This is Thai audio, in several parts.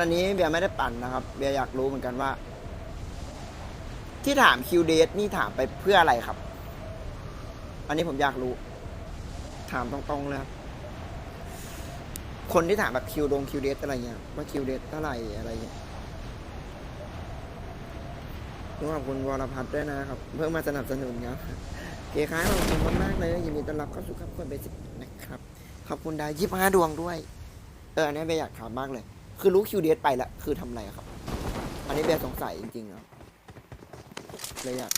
อันนี้เบียร์ไม่ได้ปั่นนะครับ เบียร์อยากรู้เหมือนกันว่า ที่ถามคิวเดทนี่ถามไปเพื่ออะไรครับ อันนี้ผมอยากรู้ ถามตรงๆเลยครับคนที่ถามแบบคิวดงคิวเดทอะไรเงี้ยว่าคิวเดทเท่าไหร่อะไรเงี้ยต้องขอบคุณวรพัฒน์ด้วยนะครับ เพิ่งมาสนับสนุนครับเกค้ายขอบคุณมากๆเลยยินดีต้อนรับเข้าสู่ครับคนเบสิกนะครับ ขอบคุณดาวยี่ห้าดวงด้วย เอออันนี้เบียอยากถามมากเลย คือรู้คิวเดทไปแล้วคือทำอะไรครับ อันนี้เบียร์สงสัยจริงๆครับเลยอยาก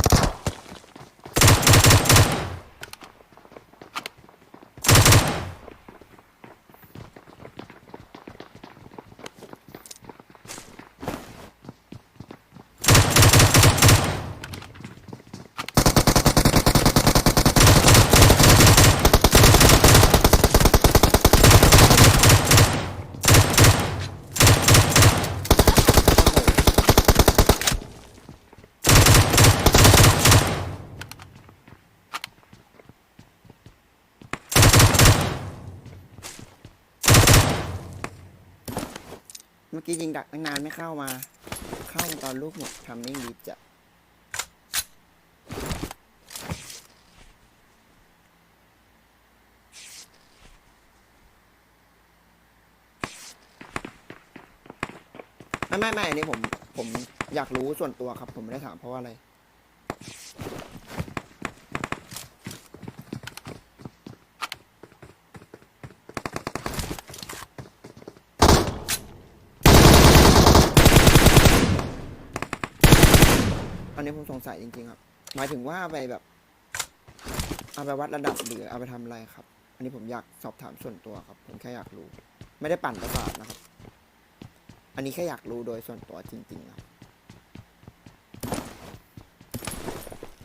อกี้ยิงดักตั้งนานไม่เข้ามา เข้ามาตอนลูกหมดทำนิ่งดีจะไม่ไม่ไม่อันนี้ผมผมอยากรู้ส่วนตัวครับ ผมไม่ได้ถามเพราะว่าอะไร นนี้ผมสงสัยจริงๆครับ หมายถึงว่าไปแบบ เอาไปวัดระดับหรือเอาไปทำอะไรครับ อันนี้ผมอยากสอบถามส่วนตัวครับ ผมแค่อยากรู้ ไม่ได้ปั่นประสาทนะครับ อันนี้แค่อยากรู้โดยส่วนตัวจริงๆครับ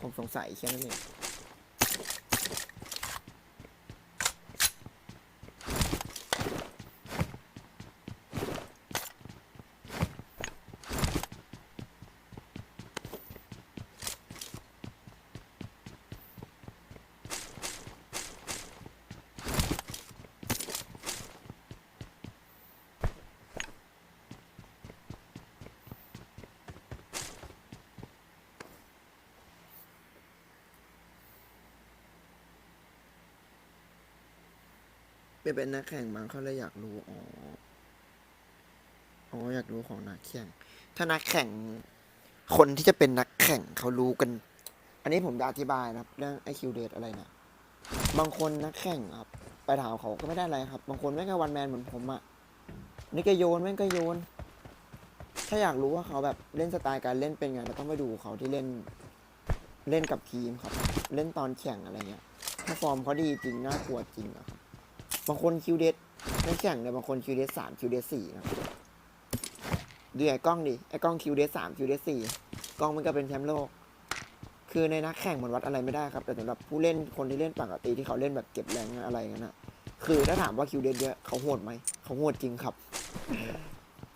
ผมสงสัยแค่นั้นเอง ไม่เป็นนักแข่งบางเขาเลยอยากรู้อ๋ออ๋ออยากรู้ของนักแข่ง ถ้านักแข่ง คนที่จะเป็นนักแข่งเขารู้กัน อันนี้ผมจะอธิบายนะครับ เรื่องไอคิวเดทอะไรเนะบางคนนักแข่งครับ ไปถามเขาก็ไม่ได้อะไรครับ บางคนแม่งก็วันแมนเหมือนผมอะนี่ก็โยนแม่งก็โยน ถ้าอยากรู้ว่าเขาแบบเล่นสไตล์การเล่นเป็นไงเราต้องไปดูเขาที่เล่นเล่นกับทีมครับ เล่นตอนแข่งอะไรเงี้ย ถ้าฟอร์มเขาดีจริงน่ากลัวจริงอะครับ บางคนคิวเดสไม่แข่งเลยบางคนคิวเดสสามคิวเดสสี่นะดูไอ้กล้องดิไอ้กล้องคิวเดสสามคิวเดสสี่กล้องมันก็เป็นแชมป์โลก คือในนักแข่งมันวัดอะไรไม่ได้ครับ แต่สำหรับผู้เล่นคนที่เล่นปกติที่เขาเล่นแบบเก็บแรงอะไรเงี้ยนะคือถ้าถามว่าคิวเดสเยอะเขาโหดไหมเขาโหดจริงครับ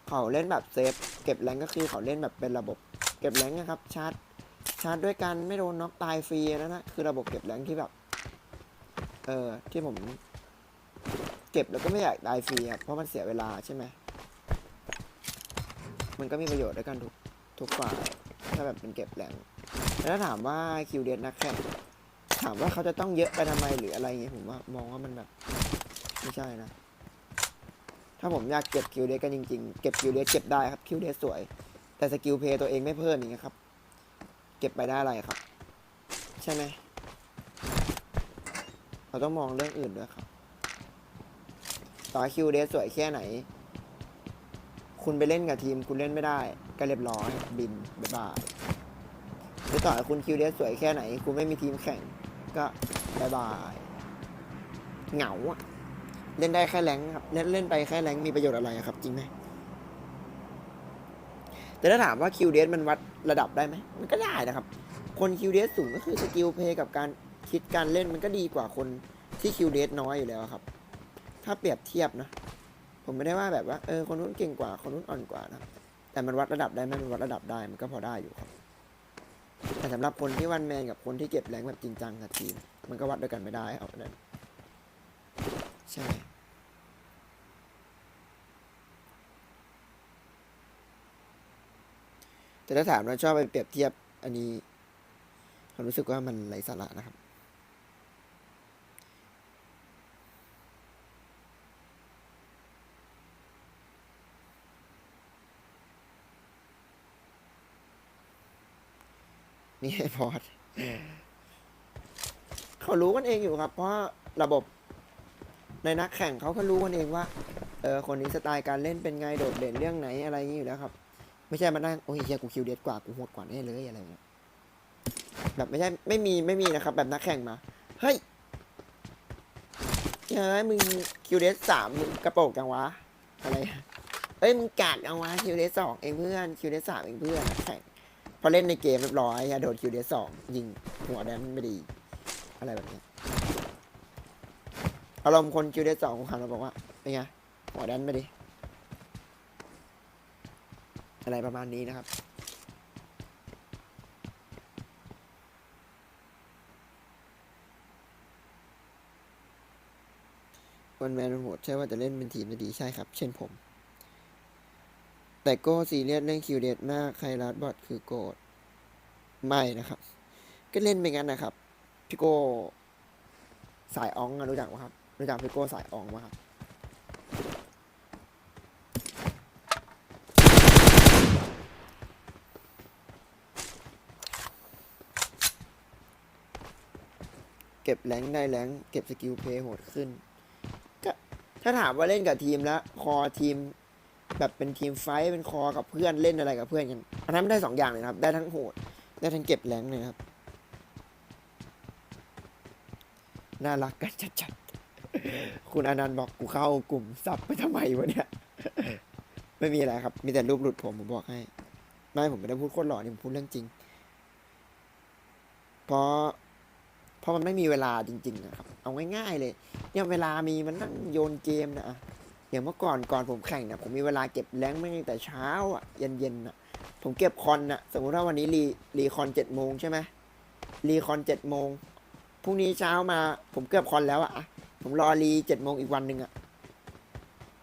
เขาเล่นแบบเซฟเก็บแรงก็คือเขาเล่นแบบเป็นระบบ เก็บแรงนะครับชาร์จชาร์จด้วยกันไม่โดนน็อกตายฟรีนะนะคือระบบเก็บแรงที่แบบ เออที่ผม เก็บแล้วก็ไม่อยากตายฟรีครับเพราะมันเสียเวลาใช่ไหมมันก็มีประโยชน์ด้วยกันทุกทุกฝ่ายถ้าแบบเป็นเก็บแรงแล้วถ้าถามว่าคิวเดนนักแข่งถามว่าเขาจะต้องเยอะไปทำไมหรืออะไรเงี้ยผมว่ามองว่ามันแบบไม่ใช่นะ ถ้าผมอยากเก็บคิวเดสกันจริงๆ เก็บคิวเดสเก็บได้ครับคิวเดสสวย แต่สกิลเพย์ตัวเองไม่เพิ่มอย่างเงี้ยครับ เก็บไปได้อะไรครับ ใช่ไหมเราต้องมองเรื่องอื่นด้วยครับ ต่อให้คิวเดสสวยแค่ไหน คุณไปเล่นกับทีมคุณเล่นไม่ได้ ก็เรียบร้อย บินบ๊ายบายหรือต่อให้คุณคิวเดสสวยแค่ไหน คุณไม่มีทีมแข่ง ก็บายบาย เหงาอะเล่นได้แค่แรงค์ครับ เล่นเล่นไปแค่แรงมีประโยชน์อะไรครับ จริงไหมแต่ถ้าถามว่าคิวเดสมันวัดระดับได้ไหมมันก็ได้นะครับ คนคิวเดสสูงก็คือสกิลเพย์กับการคิดการเล่นมันก็ดีกว่าคนที่คิวเดสน้อยอยู่แล้วครับ ถ้าเปรียบเทียบนะ ผมไม่ได้ว่าแบบว่าเออคนนู้นเก่งกว่า คนนู้นอ่อนกว่านะ แต่มันวัดระดับได้ไหมมันวัดระดับได้มันก็พอได้อยู่ครับ แต่สำหรับคนที่วันแมนกับคนที่เก็บแรงแบบจริงจังกับทีมมันก็วัดด้วยกันไม่ได้เอานั้นใช่แต่ถ้าถามว่าชอบไปเปรียบเทียบอันนี้ผมรู้สึกว่ามันไร้สาระนะครับ นี่ไอ้พอดเขารู้กันเองอยู่ครับ เพราะระบบในนักแข่งเขาก็รู้กันเองว่า เออคนนี้สไตล์การเล่นเป็นไงโดดเด่นเรื่องไหนอะไรอย่างนี้อยู่แล้วครับ ไม่ใช่มานั่งโอ้ยเฮียกูคิวเด็ดกว่ากูโหดกว่าแน่เลยอะไรเงี้ยแบบไม่ใช่ไม่มีไม่มีนะครับ แบบนักแข่งมาเฮ้ยเฮ้ยมึงคิวเดสสามมึงกระโปรงจังวะอะไรเอ้ยมึงกาดจังวะคิวเดสสองเองเพื่อนคิวเดสสามเองเพื่อนนักแข่ง พอเล่นในเกมเรียบร้อยอะโดนคิวเดสสองยิงหัวแดนไม่ดี อะไรแบบนี้อารมณ์คนคิวเดสสองของเขาเราบอกว่าเป็นไงหัวแดนไม่ดี อะไรประมาณนี้นะครับวันแมนโหดใช่ว่าจะเล่นเป็นทีมจะดีใช่ครับ เช่นผม แต่โก้ซีเรียสเรื่องคิวเดตมาก ใครรัดบอทคือโกรธไม่นะครับ ก็เล่นไปงั้นนะครับ พี่โก้สายอองรู้จักไหมครับ รู้จักพี่โก้สายอองไหมครับเก็บแรงได้แรงเก็บสกิลเพย์โหดขึ้น ก็ถ้าถามว่าเล่นกับทีมแล้ว คอทีม แบบเป็นทีมไฟท์เป็นคอกับเพื่อนเล่นอะไรกับเพื่อนกันอันนั้นไม่ได้สองอย่างเลยครับ ได้ทั้งโหด ได้ทั้งเก็บแรงเลยครับ น่ารักกันจัดๆ คุณอนันต์บอกกูเข้ากลุ่มซับไปทำไมวะเนี่ย ไม่มีอะไรครับ มีแต่รูปหลุดผมผมบอกให้ ไม่ผมไม่ได้พูดโคตรหล่อนี่ผมพูดเรื่องจริง เพราะเพราะมันไม่มีเวลาจริง ๆ นะครับ เอาง่ายๆเลย เนี่ยเวลามีมันนั่งโยนเกมนะอะ อย่างเมื่อก่อนก่อนผมแข่งเนี่ยผมมีเวลาเก็บแรงไม่แต่เช้าอะเย็นๆอะ ผมเก็บคอนอะ สมมติว่าวันนี้รีรีคอนเจ็ดโมงใช่ไหมรีคอนเจ็ดโมงพรุ่งนี้เช้ามา ผมเก็บคอนแล้วอะผมรอรีเจ็ดโมงอีกวันหนึ่งอะ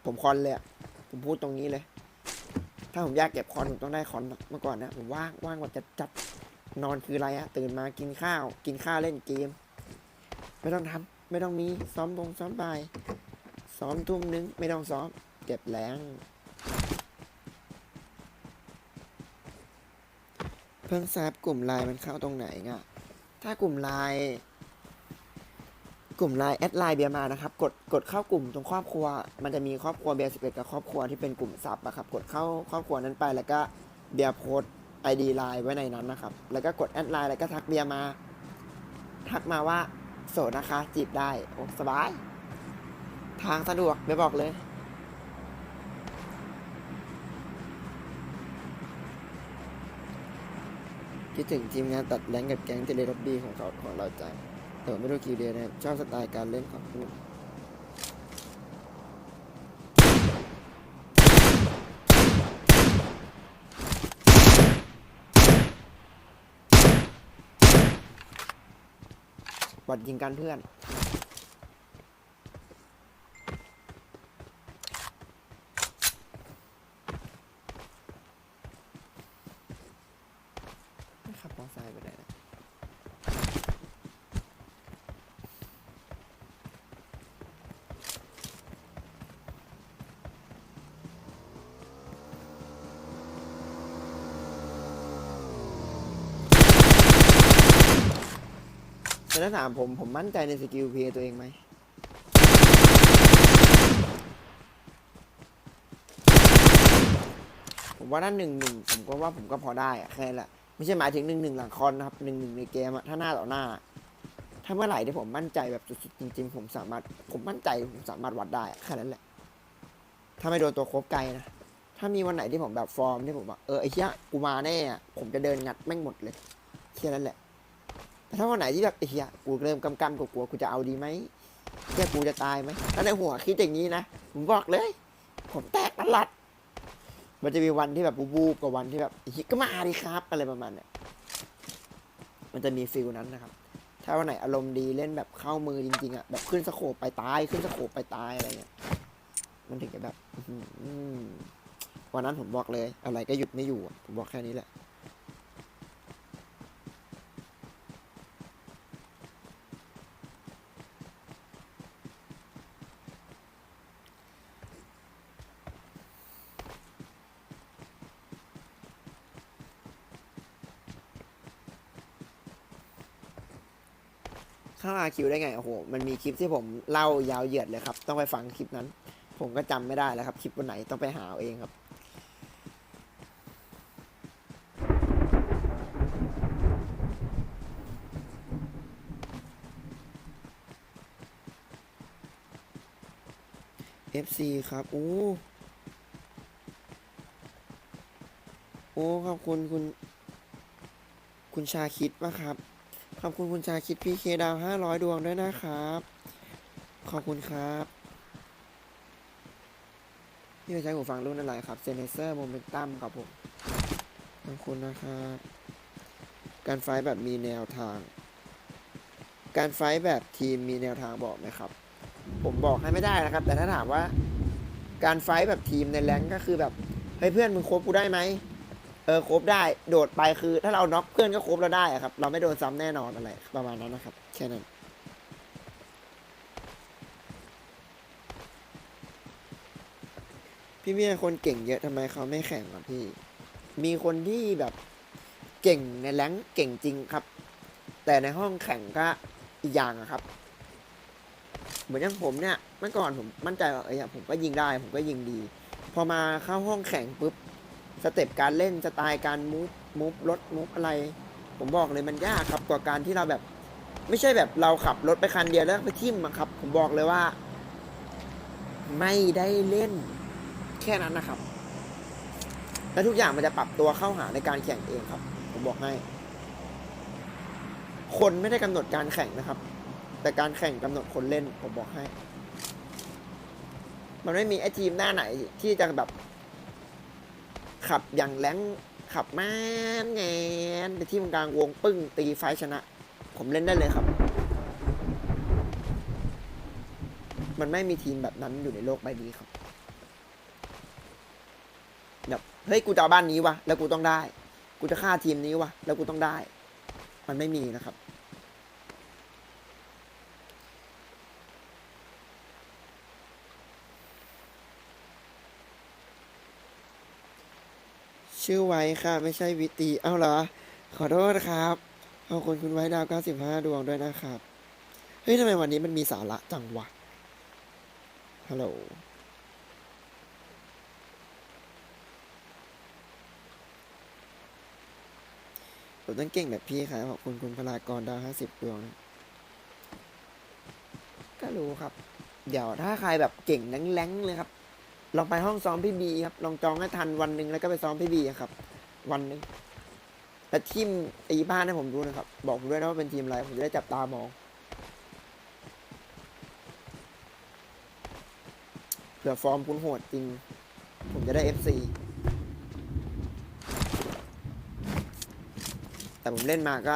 ผมคอนเลยอะผมพูดตรงนี้เลย ถ้าผมอยากเก็บคอนผมต้องได้คอนเมื่อก่อนนะผมว่างว่างกว่าจะจัดนอนคืออะไรอะตื่นมากินข้าว กินข้าวเล่นเกม ไม่ต้องทำไม่ต้องมีซ้อมบงซ้อมบ่าย ซ้อมทุ่มนึง ไม่ต้องซ้อม เก็บแรงเพิ่งทราบกลุ่มไลน์มันเข้าตรงไหนอะ ถ้ากลุ่มไลน์กลุ่มไลน์แอดไลน์เบียร์มานะครับ กดกดเข้ากลุ่มตรงครอบครัว มันจะมีครอบครัวเบียร์สิบเอ็ดกับครอบครัวที่เป็นกลุ่มซับอะครับ กดเข้าครอบครัวนั้นไปแล้วก็เบียร์โพสไอดีไลน์ไว้ในนั้นนะครับ แล้วก็กดแอดไลน์แล้วก็ทักเบียร์มา ทักมาว่าโสดนะคะ จีบได้โอ้สบาย ทางสะดวกไม่บอกเลยคิดถึงทีมงานตัดแรงกับแก๊งเทเลรับดีของเขาของเราจังแต่ไม่รู้กี่เดือนนะครับชอบสไตล์การเล่นของคุณบอดยิงกันเพื่อน ขับมอเตอร์ไซค์ไปไหนนะแต่ ถ้าถามผมผมมั่นใจในสกิลเพลย์ตัวเองไหมผมว่าถ้าหนึ่งหนึ่งผมก็ว่าผมก็พอได้อะแค่นั้นแหละไม่ใช่หมายถึงหนึ่งหนึ่งหลังคอนนะครับหนึ่งหนึ่งในเกมอะถ้าหน้าต่อหน้า ถ้าเมื่อไหร่ที่ผมมั่นใจแบบสุดๆจริง ๆ ผมสามารถผมมั่นใจผมสามารถวัดได้อะแค่นั้นแหละถ้าไม่โดนตัวโคบไกลนะถ้ามีวันไหนที่ผมแบบฟอร์มที่ผมว่าเออไอ้เชี่ยกูมาแน่อะผมจะเดินงัดแม่งหมดเลยแค่นั้นแหละ แต่ถ้าวันไหนที่แบบไอ้เชี่ยกูเริ่มกำกำกลัวกูจะเอาดีไหมเชี่ยกูจะตายไหมถ้าในหัวคิดอย่างนี้นะผมบอกเลย ผมแตกตลัดมันจะมีวันที่แบบบูบกับวันที่แบบฮ้ยก็มาดิครับอะไรประมาณเนี้ยมันจะมีฟิลนั้นนะครับ ถ้าวันไหนอารมณ์ดีเล่นแบบเข้ามือจริงๆอะแบบขึ้นสโคปไปตายขึ้นสโคปไปตายอะไรเงี้ยมันถึงจะแบบวันนั้นผมบอกเลย อะไรก็หยุดไม่อยู่ผมบอกแค่นี้แหละ เข้าอาคิวได้ไงโอ้โหมันมีคลิปที่ผมเล่ายาวเหยียดเลยครับ ต้องไปฟังคลิปนั้น ผมก็จำไม่ได้แล้วครับ คลิปวันไหนต้องไปหาเอาเองครับ FC ครับโอ้โอ้ขอบคุณคุณ คุณชาคิดมาครับ ขอบคุณคุณชาคิดพีเคดาวห้าร้อยดวงด้วยนะครับ ขอบคุณครับนี่เป็นใช้หูฟังรุ่นอะไรครับเซนเซอร์โมเมนตัมครับผมขอบคุณนะครับการไฟแบบมีแนวทาง การไฟแบบทีมมีแนวทางบอกไหมครับ ผมบอกให้ไม่ได้นะครับ แต่ถ้าถามว่า การไฟแบบทีมในแรงก็คือแบบเฮ้ยเพื่อนมึงคบกูได้ไหม เออครบได้โดดไปคือ ถ้าเราน็อกเพื่อนก็ครบเราได้อะครับ เราไม่โดนซ้ำแน่นอนอะไร ประมาณนั้นนะครับ แค่นั้น พี่เมีคนเก่งเยอะทำไมเขาไม่แข่งอะพี่ มีคนที่แบบเก่งในแรงเก่งจริงครับ แต่ในห้องแข่งก็อีกอย่างอะครับ เหมือนอย่างผมเนี่ยเมื่อก่อนผมมั่นใจว่าเออผมก็ยิงได้ ผมก็ยิงดี พอมาเข้าห้องแข่งปุ๊บ สเต็ปการเล่นสไตล์การมูฟมูฟรถมูฟอะไร ผมบอกเลยมันยากครับกว่าการที่เราแบบ ไม่ใช่แบบเราขับรถไปคันเดียวแล้วไปทิ่มอะครับ ผมบอกเลยว่า ไม่ได้เล่นแค่นั้นนะครับ และทุกอย่างมันจะปรับตัวเข้าหาในการแข่งเองครับ ผมบอกให้คนไม่ได้กำหนดการแข่งนะครับ แต่การแข่งกำหนดคนเล่นผมบอกให้ มันไม่มีไอ้ทีมหน้าไหนที่จะแบบ ขับอย่างแรงขับแม่นแงนไปที่กลางวงปึ้งตีไฟชนะ ผมเล่นได้เลยครับ มันไม่มีทีมแบบนั้นอยู่ในโลกใบนี้ครับแบบเฮ้ยกูจะเอาบ้านนี้วะแล้วกูต้องได้ กูจะฆ่าทีมนี้วะแล้วกูต้องได้ มันไม่มีนะครับ ชื่อไว้ค่ะ ไม่ใช่วิตีเอาเหรอ ขอโทษครับขอบคุณคุณไว้ดาว 95 ดวงด้วยนะครับ เฮ้ยทำไมวันนี้มันมีสาระจังวะ ฮัลโหล ผมต้องเก่งแบบพี่ครับขอบคุณคุณพลากรดาว 50 ดวงก็รู้ครับ เดี๋ยวถ้าใครแบบเก่งแรงๆเลยครับ ลองไปห้องซ้อมพี่บีครับ ลองจองให้ทันวันหนึ่งแล้วก็ไปซ้อมพี่บีครับ วันหนึ่งแต่ทีมตีบ้านให้ผมดูนะครับ บอกผมด้วยนะว่าเป็นทีมอะไร ผมจะได้จับตามองเผื่อฟอร์มคุณโหดจริง ผมจะได้ FC แต่ผมเล่นมาก็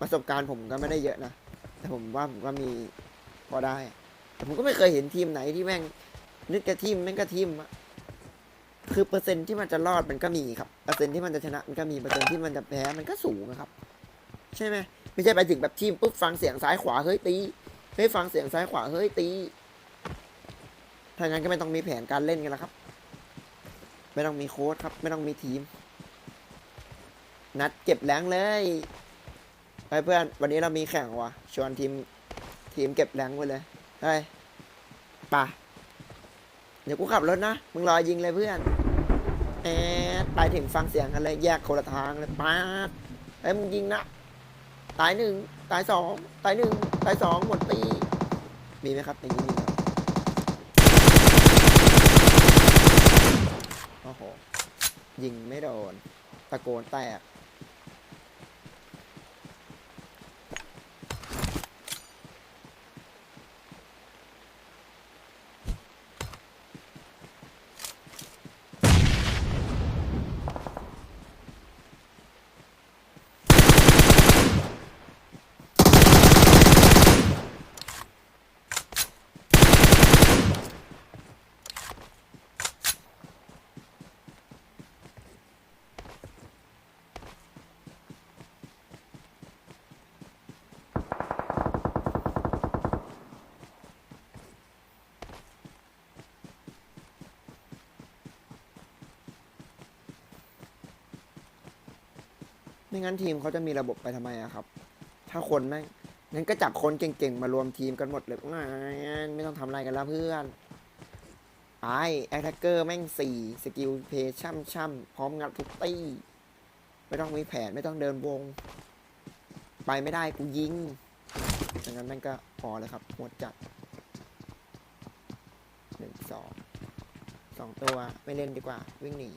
ประสบการณ์ผมก็ไม่ได้เยอะนะ แต่ผมว่าผมก็มีพอได้ แต่ผมก็ไม่เคยเห็นทีมไหนที่แม่ง นึกจะทีมแม่งก็ทีมอะคือเปอร์เซ็นต์ที่มันจะรอดมันก็มีครับ เปอร์เซ็นต์ที่มันจะชนะมันก็มี เปอร์เซ็นต์ที่มันจะแพ้มันก็สูงอะครับ ใช่ไหมไม่ใช่ไปถึงแบบทีมปุ๊บฟังเสียงซ้ายขวาเฮ้ยตีเฮ้ยฟังเสียงซ้ายขวาเฮ้ยตีถ้างั้นก็ไม่ต้องมีแผนการเล่นกันแล้วครับ ไม่ต้องมีโค้ชครับ ไม่ต้องมีทีม นัดเก็บแรงเลยไปเพื่อน วันนี้เรามีแข่งว่ะชวนทีมทีมเก็บแรงไปเลยเฮ้ยไป่ะ เดี๋ยวกูขับรถนะ มึงรอยิงเลยเพื่อนแอดไปถึงฟังเสียงกันเลยแยกคนละทางเลยป๊าดเฮ้มึงยิงนะ ตายหนึ่งตายสองตายหนึ่งตายสองหมดตีมีไหมครับอย่างนี้มีโอ้โหยิงไม่โดนตะโกนแตก ไม่งั้นทีมเขาจะมีระบบไปทำไมอะครับ ถ้าคนแม่งงั้นก็จับคนเก่งๆ มารวมทีมกันหมดเลยไม่ต้องทำอะไรกันแล้วเพื่อนไปแอคแทกเกอร์แม่งสี่สกิลเพย์ช่ำช่ำพร้อมงัดทุกตี้ ไม่ต้องมีแผนไม่ต้องเดินวง ไปไม่ได้กูยิงดังนั้นแม่งก็พอเลยครับ หมดจัดหนึ่งสองสองตัวไม่เล่นดีกว่า วิ่งหนี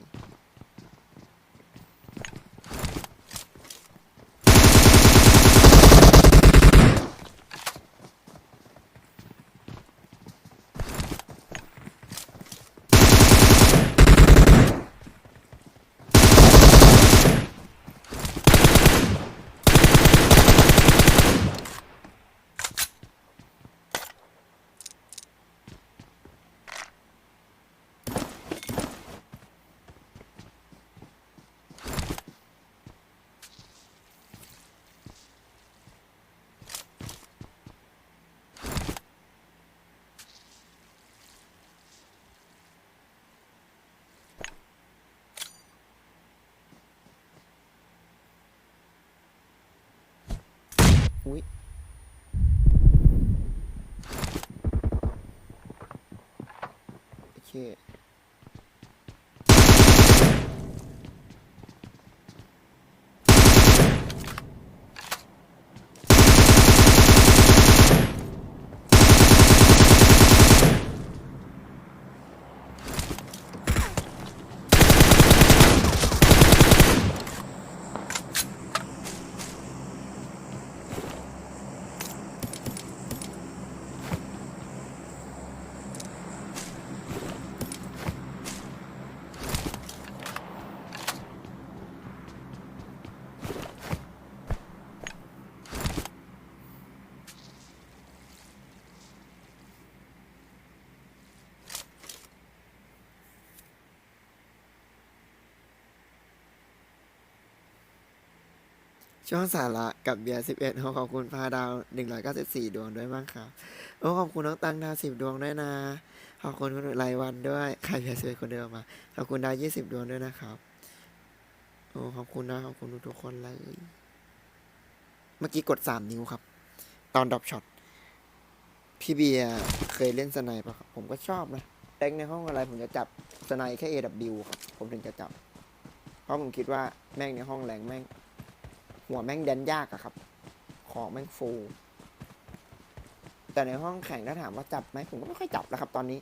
อุ้ยโอเค ช่วงสาระกับเบียร์สิบเอ็ดขอบคุณพาดาวหนึ่งร้อยเก้าสิบสี่ดวงด้วยบ้างครับโอ้ขอบคุณน้องตังดาวสิบดวงด้วยนะขอบคุณคุณรายวันด้วยใครเบียร์สิบเอ็ดคนเดิมมาขอบคุณดาวยี่สิบดวงด้วยนะครับโอ้ขอบคุณนะขอบคุณทุกคนเลย เมื่อกี้กดสามนิ้วครับ ตอนดรอปช็อตพี่เบียร์เคยเล่นสไนป์ปะครับผมก็ชอบนะแรงในห้องอะไรผมจะจับสไนป์แค่ AW ครับผมถึงจะจับ เพราะผมคิดว่าแม่งในห้องแรงแม่ง หัวแม่งแดนยากอะครับ ของแม่งฟู แต่ในห้องแข่งถ้าถามว่าจับไหมผมก็ไม่ค่อยจับแล้วครับ ตอนนี้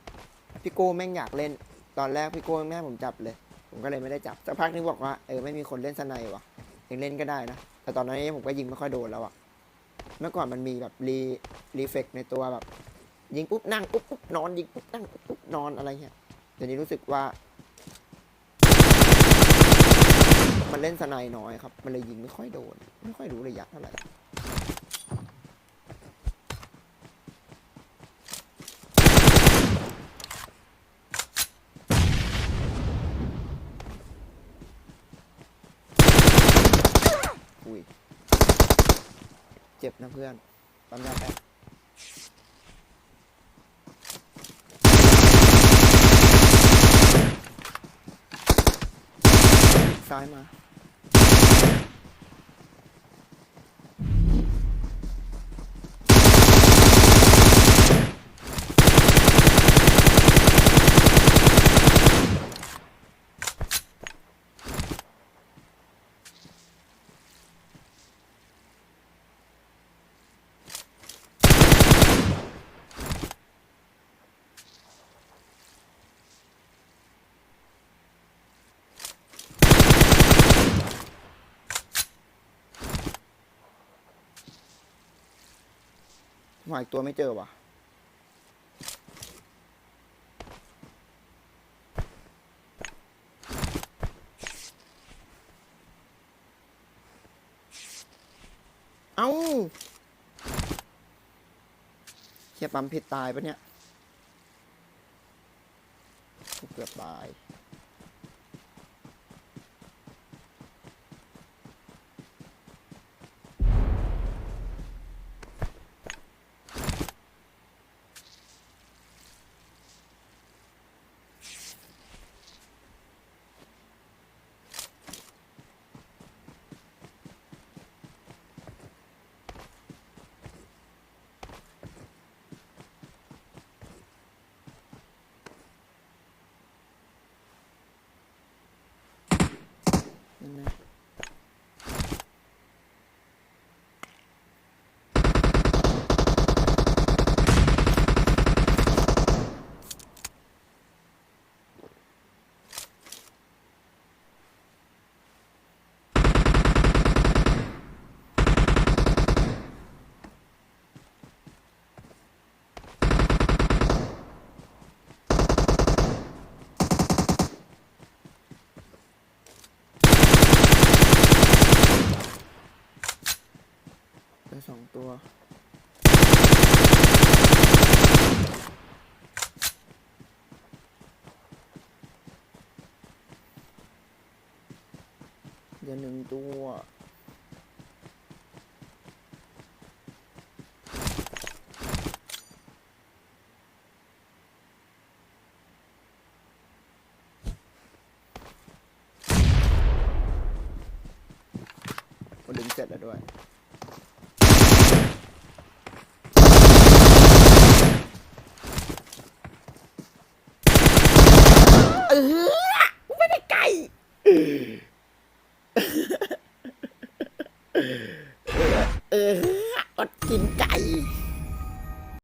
พี่โก้แม่งอยากเล่น ตอนแรกพี่โก้แม่ผมจับเลย ผมก็เลยไม่ได้จับสักพักนึงบอกว่าเออไม่มีคนเล่นสไนด์วะยังเล่นก็ได้นะแต่ตอนนั้นผมก็ยิงไม่ค่อยโดนแล้วอะเมื่อก่อนมันมีแบบรีรีเฟกในตัวแบบ ยิงปุ๊บนั่งปุ๊บปุ๊บนอนยิงปุ๊บนั่งปุ๊บปุ๊บนอนอะไรเงี้ยเดี๋ยวนี้รู้สึกว่า มันเล่นสไนด์น้อยครับ มันเลยยิงไม่ค่อยโดน ไม่ค่อยรู้ระยะเท่าไหร่อุ้ยเจ็บนะเพื่อนปั๊มยาแป๊บซ้ายมา หาอีกตัวไม่เจอว่ะเอาเฮียปั๊มผิดตายปะเนี่ย เกือบตาย in there. เดี๋ยวหนึ่งตัวก็ดึงเสร็จแล้วด้วย